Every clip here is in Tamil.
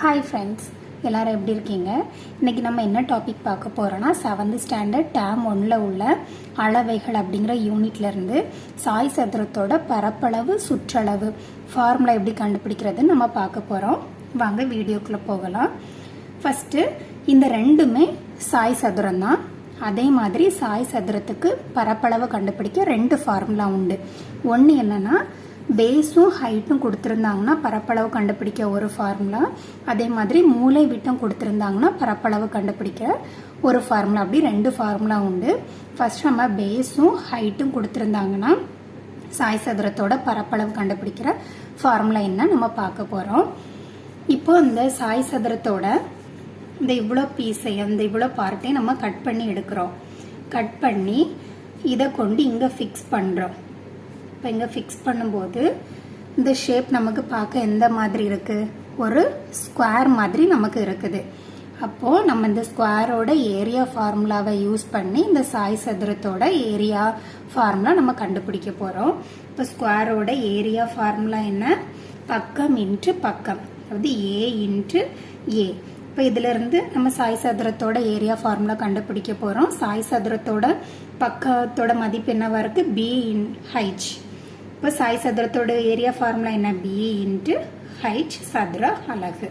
ஹாய் ஃப்ரெண்ட்ஸ் எல்லோரும் எப்படி இருக்கீங்க? இன்னைக்கு நம்ம என்ன டாபிக் பார்க்க போகிறோன்னா செவன்த் ஸ்டாண்டர்ட் டேம் ஒன்றில் உள்ள அளவைகள் அப்படிங்கிற யூனிட்லேருந்து சாய் சதுரத்தோட பரப்பளவு சுற்றளவு ஃபார்முலா எப்படி கண்டுபிடிக்கிறதுன்னு நம்ம பார்க்க போகிறோம் வாங்க வீடியோக்குள்ளே போகலாம். ஃபஸ்ட்டு இந்த ரெண்டுமே சாய் சதுரம் தான். அதே மாதிரி சாய் சதுரத்துக்கு பரப்பளவு கண்டுபிடிக்க ரெண்டு ஃபார்முலா உண்டு. ஒன்று என்னன்னா பேஸும் ஹைட்டும் கொடுத்துருந்தாங்கன்னா பரப்பளவு கண்டுபிடிக்க ஒரு ஃபார்முலா அதே மாதிரி மூளை விட்டம் கொடுத்துருந்தாங்கன்னா பரப்பளவு கண்டுபிடிக்க ஒரு ஃபார்முலா அப்படி ரெண்டு ஃபார்முலா உண்டு. ஃபஸ்ட் நம்ம பேஸும் ஹைட்டும் கொடுத்துருந்தாங்கன்னா சாய் சதுரத்தோட பரப்பளவு கண்டுபிடிக்கிற ஃபார்முலா என்ன நம்ம பார்க்க போகிறோம் இப்போ இந்த சாய் சதுரத்தோட இந்த இவ்வளோ பீஸை அந்த இவ்வளோ பார்ட்டையும் நம்ம கட் பண்ணி எடுக்கிறோம். கட் பண்ணி இதை கொண்டு இங்கே ஃபிக்ஸ் பண்ணுறோம் இப்போ இங்கே ஃபிக்ஸ் பண்ணும்போது இந்த ஷேப் நமக்கு பார்க்க எந்த மாதிரி இருக்குது ஒரு ஸ்கொயர் மாதிரி நமக்கு இருக்குது. அப்போது நம்ம இந்த ஸ்கொயரோட ஏரியா ஃபார்முலாவை யூஸ் பண்ணி இந்த சாய் சதுரத்தோட ஏரியா ஃபார்முலா நம்ம கண்டுபிடிக்க போகிறோம் இப்போ ஸ்கொயரோட ஏரியா ஃபார்முலா என்ன? பக்கம் இன்ட்டு பக்கம். அதாவது ஏ இன்ட்டு ஏ இப்போ இதிலிருந்து நம்ம சாய் சதுரத்தோட ஏரியா ஃபார்முலா கண்டுபிடிக்க போகிறோம் சாய் சதுரத்தோட பக்கத்தோட மதிப்பு என்னவா இருக்கு? பி இன் ஹைச் இப்போ சாய் சதுரத்தோட ஏரியா ஃபார்முலா என்ன? பி இன்ட்டு ஹைச் சதுர அலகு.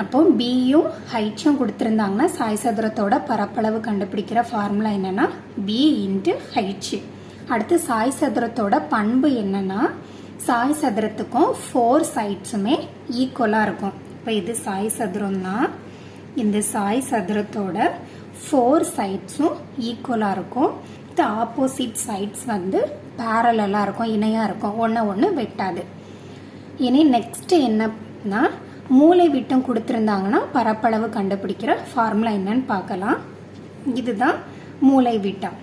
அப்போ பியும் ஹைச்சும் கொடுத்துருந்தாங்கன்னா சாய் சதுரத்தோட பரப்பளவு கண்டுபிடிக்கிற ஃபார்முலா என்னன்னா பி இன்ட்டு ஹைச் அடுத்து சாய் சதுரத்தோட பண்பு என்னன்னா சாய் சதுரத்துக்கும் ஃபோர் சைட்ஸுமே ஈக்குவலாக இருக்கும். இப்போ இது சாய் சதுரம்னா இந்த சாய் சதுரத்தோட ஃபோர் சைட்ஸும் ஈக்குவலாக இருக்கும். இந்த ஆப்போசிட் சைட்ஸ் வந்து பேரலாக இருக்கும் இணையாக இருக்கும். ஒன்று ஒன்று வெட்டாது. இனி நெக்ஸ்ட்டு என்னன்னா மூளை விட்டம் கொடுத்துருந்தாங்கன்னா பரப்பளவு கண்டுபிடிக்கிற ஃபார்முலா என்னன்னு பார்க்கலாம். இதுதான் மூளை விட்டம்.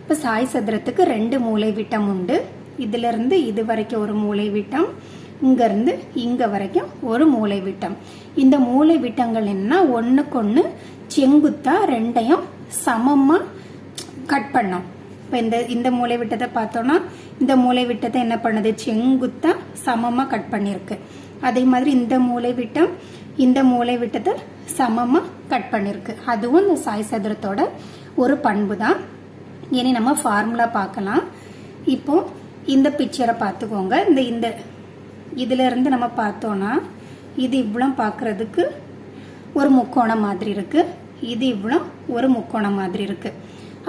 இப்போ சாய் சதுரத்துக்கு ரெண்டு மூளை விட்டம் உண்டு. இதிலிருந்து இது வரைக்கும் ஒரு மூளை விட்டம் இங்கேருந்து இங்கே வரைக்கும் ஒரு மூளை விட்டம். இந்த மூளை விட்டங்கள் என்ன ஒன்றுக்கொன்று செங்குத்தா ரெண்டையும் சமமாக கட் பண்ணோம். இப்போ இந்த இந்த மூளை விட்டத்தை பார்த்தோன்னா இந்த மூளை விட்டத்தை என்ன பண்ணுது? செங்குத்தா சமமாக கட் பண்ணியிருக்கு அதே மாதிரி இந்த மூளை விட்டம் இந்த மூளை விட்டத்தை சமமாக கட் பண்ணியிருக்கு அதுவும் இந்த சாய் சதுரத்தோட ஒரு பண்பு தான். இனி நம்ம ஃபார்முலா பார்க்கலாம். இப்போ இந்த பிக்சரை பார்த்துக்கோங்க. இந்த இந்த இதிலிருந்து நம்ம பார்த்தோன்னா இது இவ்வளோ பார்க்குறதுக்கு ஒரு முக்கோணம் மாதிரி இருக்குது இது இவ்வளோ ஒரு முக்கோணம் மாதிரி இருக்குது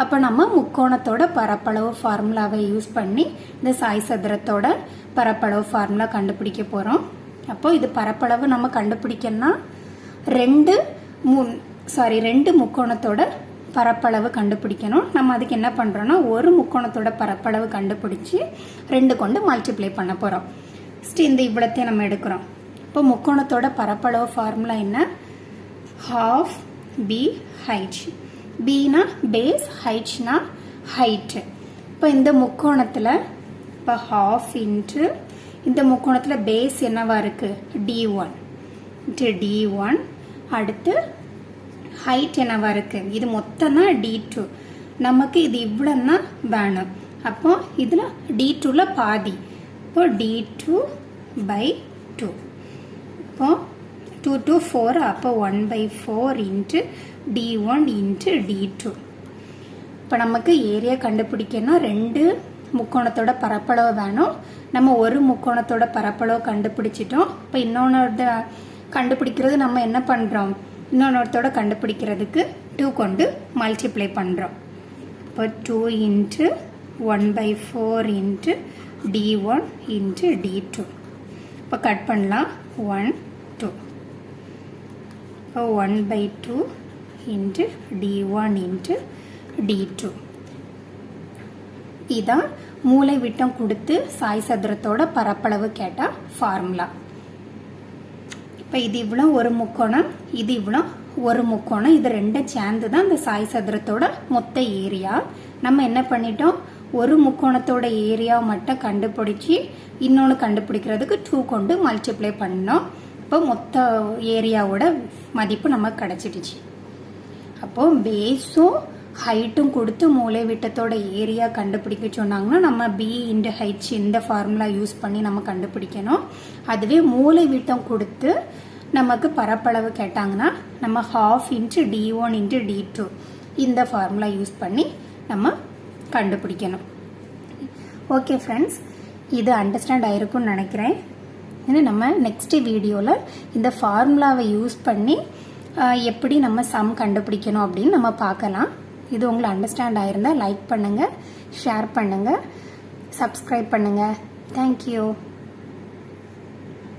அப்போ நம்ம முக்கோணத்தோட பரப்பளவு ஃபார்முலாவை யூஸ் பண்ணி இந்த சாய் சதுரத்தோட பரப்பளவு ஃபார்முலா கண்டுபிடிக்க போகிறோம் அப்போ இது பரப்பளவு நம்ம கண்டுபிடிக்கணும்னா ரெண்டு மூ சாரி ரெண்டு முக்கோணத்தோட பரப்பளவு கண்டுபிடிக்கணும். நம்ம அதுக்கு என்ன பண்ணுறோன்னா ஒரு முக்கோணத்தோட பரப்பளவு கண்டுபிடிச்சி ரெண்டு கொண்டு மல்டிப்ளை பண்ண போகிறோம் ஃபஸ்ட்டு இந்த இவ்வளத்தையும் நம்ம எடுக்கிறோம். இப்போ முக்கோணத்தோட பரப்பளவு ஃபார்முலா என்ன? ஹாஃப் பி ஹைட் பினா பேஸ் ஹைட்னா ஹைட்டு இப்போ இந்த முக்கோணத்தில் இப்போ ஹாஃப் இன்ட்டு இந்த முக்கோணத்தில் பேஸ் என்னவா இருக்குது D one into D one அடுத்து ஹைட் என்னவா இருக்குது இது மொத்தம் டி டூ நமக்கு இது இவ்வளோன்னா வேணும். அப்போ இதில் டி டூவில் பாதி. இப்போ டி டூ பை டூ இப்போ டூ டூ ஃபோர் அப்போ one by four into D one into D two இப்போ நமக்கு ஏரியா கண்டுபிடிக்கணும். ரெண்டு முக்கோணத்தோட பரப்பளவு வேணும். நம்ம ஒரு முக்கோணத்தோட பரப்பளவு கண்டுபிடிச்சிட்டோம். இப்போ இன்னொன்னோட கண்டுபிடிக்கிறது நம்ம என்ன பண்ணுறோம் இன்னொன்னோடத்தோட கண்டுபிடிக்கிறதுக்கு டூ கொண்டு மல்டிப்ளை பண்ணுறோம் இப்போ two into one by four into D one into D two இப்போ கட் பண்ணலாம். ஒன் டூ இப்போ one by two into D one into D இதான் மூளை விட்டம் கொடுத்து சாய் சதுரத்தோட பரப்பளவு கேட்டால் ஃபார்முலா இப்போ இது இவ்வளோ ஒரு முக்கோணம் இது இவ்வளோ ஒரு முக்கோணம் இது ரெண்டும் சேர்ந்து தான் இந்த சாய் சதுரத்தோட மொத்த ஏரியா நம்ம என்ன பண்ணிட்டோம்? ஒரு முக்கோணத்தோட ஏரியா மட்டும் கண்டுபிடிச்சி இன்னொன்று கண்டுபிடிக்கிறதுக்கு டூ கொண்டு மல்டிப்ளை பண்ணோம். இப்போ மொத்த ஏரியாவோட மதிப்பு நமக்கு கிடச்சிடுச்சு. அப்போ பேஸும் ஹைட்டும் கொடுத்து மூளை விட்டத்தோட ஏரியா கண்டுபிடிக்க சொன்னாங்கன்னா நம்ம பி இன்டு ஹைச் இந்த ஃபார்முலா யூஸ் பண்ணி நம்ம கண்டுபிடிக்கணும். அதுவே மூளை விட்டம் கொடுத்து நமக்கு பரப்பளவு கேட்டாங்கன்னா நம்ம half into D one into D two இந்த ஃபார்முலா யூஸ் பண்ணி நம்ம கண்டுபிடிக்கணும். ஓகே ஃப்ரெண்ட்ஸ் இது அண்டர்ஸ்டாண்ட் ஆயிருக்கும்னு நினைக்கிறேன். ஏன்னா நம்ம நெக்ஸ்ட் வீடியோவில் இந்த ஃபார்முலாவை யூஸ் பண்ணி எப்படி நம்ம சம் கண்டுபிடிக்கணும் அப்படின்னு நம்ம பார்க்கலாம். இது உங்களை அண்டர்ஸ்டாண்ட் ஆயிருந்தால் லைக் பண்ணுங்கள் ஷேர் பண்ணுங்கள் சப்ஸ்கிரைப் பண்ணுங்கள் தேங்க்யூ